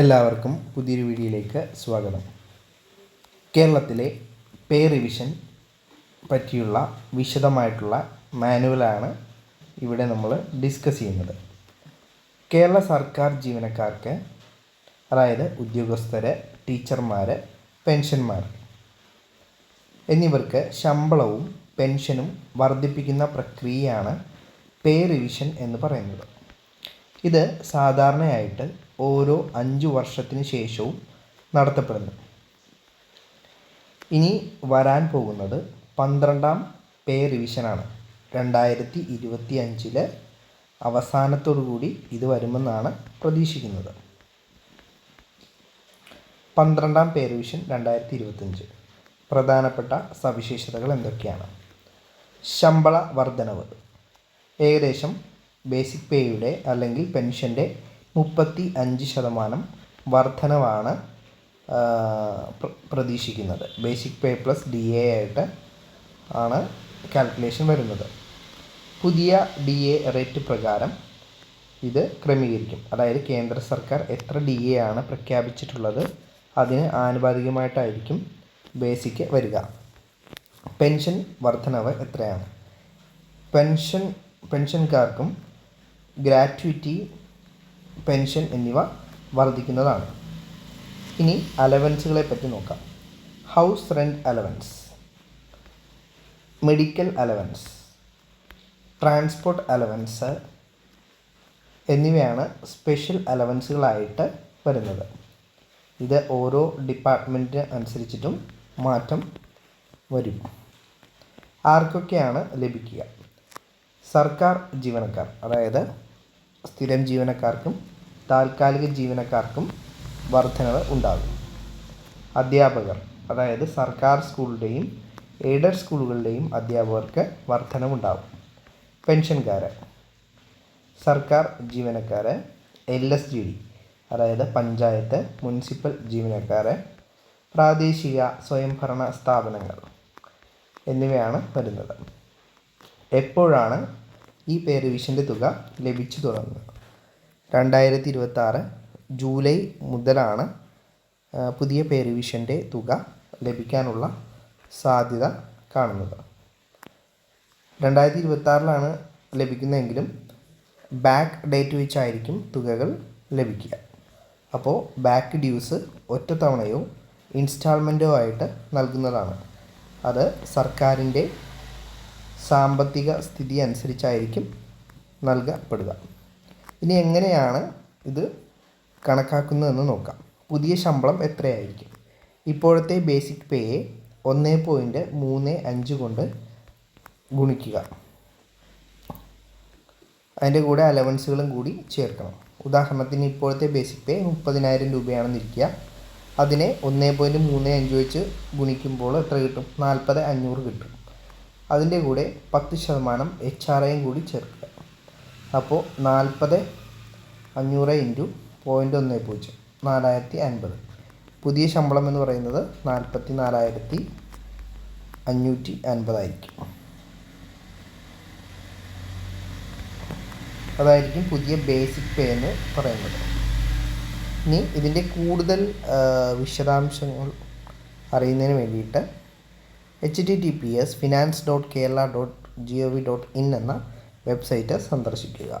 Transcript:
എല്ലാവർക്കും പുതിയൊരു വീഡിയോയിലേക്ക് സ്വാഗതം. കേരളത്തിലെ പേ റിവിഷൻ പറ്റിയുള്ള വിശദമായിട്ടുള്ള മാനുവലാണ് ഇവിടെ നമ്മൾ ഡിസ്കസ് ചെയ്യുന്നത്. കേരള സർക്കാർ ജീവനക്കാർക്ക് അതായത് ഉദ്യോഗസ്ഥര് ടീച്ചർമാർ പെൻഷന്മാർ എന്നിവർക്ക് ശമ്പളവും പെൻഷനും വർദ്ധിപ്പിക്കുന്ന പ്രക്രിയയാണ് പേ റിവിഷൻ എന്ന് പറയുന്നത്. ഇത് സാധാരണയായിട്ട് ഓരോ അഞ്ച് വർഷത്തിന് ശേഷവും നടത്തപ്പെടുന്നു. ഇനി വരാൻ പോകുന്നത് പന്ത്രണ്ടാം പേ റിവിഷനാണ് രണ്ടായിരത്തി ഇരുപത്തി അഞ്ചിലെ അവസാനത്തോടു കൂടി ഇത് വരുമെന്നാണ് പ്രതീക്ഷിക്കുന്നത്. പന്ത്രണ്ടാം പേ റിവിഷൻ രണ്ടായിരത്തി ഇരുപത്തഞ്ച് പ്രധാനപ്പെട്ട സവിശേഷതകൾ എന്തൊക്കെയാണ്? ശമ്പള വർധനവ്. ഏകദേശം ബേസിക് പേയുടെ അല്ലെങ്കിൽ പെൻഷന്റെ മുപ്പത്തി അഞ്ച് ശതമാനം വർധനവാണ് ആ, പ്രതീക്ഷിക്കുന്നത്. Basic pay plus D A ആയിട്ട് ആണ് കാൽക്കുലേഷൻ വരുന്നത്. പുതിയ ഡി എ റേറ്റ് പ്രകാരം ഇത് ക്രമീകരിക്കും. അതായത് കേന്ദ്ര സർക്കാർ എത്ര ഡി എ ആണ് പ്രഖ്യാപിച്ചിട്ടുള്ളത് അതിന് ആനുപാതികമായിട്ടായിരിക്കും ബേസിക്ക് വരിക. പെൻഷൻ വർധനവ് എത്രയാണ്? പെൻഷൻ പെൻഷൻകാർക്കും ഗ്രാറ്റുവിറ്റി പെൻഷൻ എന്നിവ വർദ്ധിക്കുന്നതാണ്. ഇനി അലവൻസുകളെ പറ്റി നോക്കാം. House rent allowance medical allowance transport allowance എന്നിവയാണ് സ്പെഷ്യൽ അലവൻസുകളായിട്ട് വരുന്നത്. ഇത് ഓരോ ഡിപ്പാർട്ട്മെന്റിന് അനുസരിച്ചിട്ടും മാറ്റം വരും. ആർക്കൊക്കെയാണ് ലഭിക്കുക? സർക്കാർ ജീവനക്കാർ അതായത് സ്ഥിരം ജീവനക്കാർക്കും താൽക്കാലിക ജീവനക്കാർക്കും വർധനവ് ഉണ്ടാകും. അധ്യാപകർ അതായത് സർക്കാർ സ്കൂളുടെയും എയ്ഡഡ് സ്കൂളുകളുടെയും അധ്യാപകർക്ക് വർധനവുണ്ടാകും. പെൻഷൻകാര് സർക്കാർ ജീവനക്കാര് എൽ എസ് ജി ഡി അതായത് പഞ്ചായത്ത് മുനിസിപ്പൽ ജീവനക്കാര് പ്രാദേശിക സ്വയംഭരണ സ്ഥാപനങ്ങൾ എന്നിവയാണ് വരുന്നത്. എപ്പോഴാണ് ഈ പേര് റിവിഷന്റെ തുക ലഭിച്ചു തുടങ്ങുന്നത്? രണ്ടായിരത്തി ഇരുപത്തി ആറ് ജൂലൈ മുതലാണ് പുതിയ പേ റിവിഷന്റെ തുക ലഭിക്കാനുള്ള സാധ്യത കാണുന്നത്. രണ്ടായിരത്തി ഇരുപത്തി ആറിലാണ് ലഭിക്കുന്നതെങ്കിലും ബാക്ക് ഡേറ്റ് വെച്ചായിരിക്കും തുകകൾ ലഭിക്കുക. അപ്പോൾ ബാക്ക് ഡ്യൂസ് ഒറ്റത്തവണയോ ഇൻസ്റ്റാൾമെന്റോ ആയിട്ട് നൽകുന്നതാണ്. അത് സർക്കാരിന്റെ സാമ്പത്തിക സ്ഥിതി അനുസരിച്ചായിരിക്കും നൽകപ്പെടുക. ഇനി എങ്ങനെയാണ് ഇത് കണക്കാക്കുന്നതെന്ന് നോക്കാം. പുതിയ ശമ്പളം എത്രയായിരിക്കും? ഇപ്പോഴത്തെ ബേസിക് പേയെ ഒന്ന് പോയിന്റ് മൂന്ന് അഞ്ച് കൊണ്ട് ഗുണിക്കുക. അതിന്റെ കൂടെ അലവൻസുകളും കൂടി ചേർക്കണം. ഉദാഹരണത്തിന് ഇപ്പോഴത്തെ ബേസിക് പേ മുപ്പതിനായിരം രൂപയാണെന്ന് ഇരിക്കുക. അതിനെ ഒന്ന് പോയിന്റ് മൂന്ന് അഞ്ച് വെച്ച് ഗുണിക്കുമ്പോൾ എത്ര കിട്ടും? നാൽപ്പത് അഞ്ഞൂറ് കിട്ടും. അതിന്റെ കൂടെ പത്ത് ശതമാനം എച്ച് ആർ ഐയും കൂടി ചേർക്കുക. അപ്പോൾ നാൽപ്പത് അഞ്ഞൂറ് ഇന്റു പോയിന്റ് ഒന്ന് പൂജ്യം. നാലായിരത്തി അൻപത്. പുതിയ ശമ്പളം എന്ന് പറയുന്നത് നാൽപ്പത്തി നാലായിരത്തി അഞ്ഞൂറ്റി അൻപതായിരിക്കും അതായിരിക്കും പുതിയ ബേസിക് പേ എന്ന് പറയുന്നത്. ഇനി ഇതിന്റെ കൂടുതൽ വിശദാംശങ്ങൾ അറിയുന്നതിന് വേണ്ടിയിട്ട് H T T P S finance dot Kerala dot G O V dot in എന്ന വെബ്സൈറ്റ് സന്ദർശിക്കുക.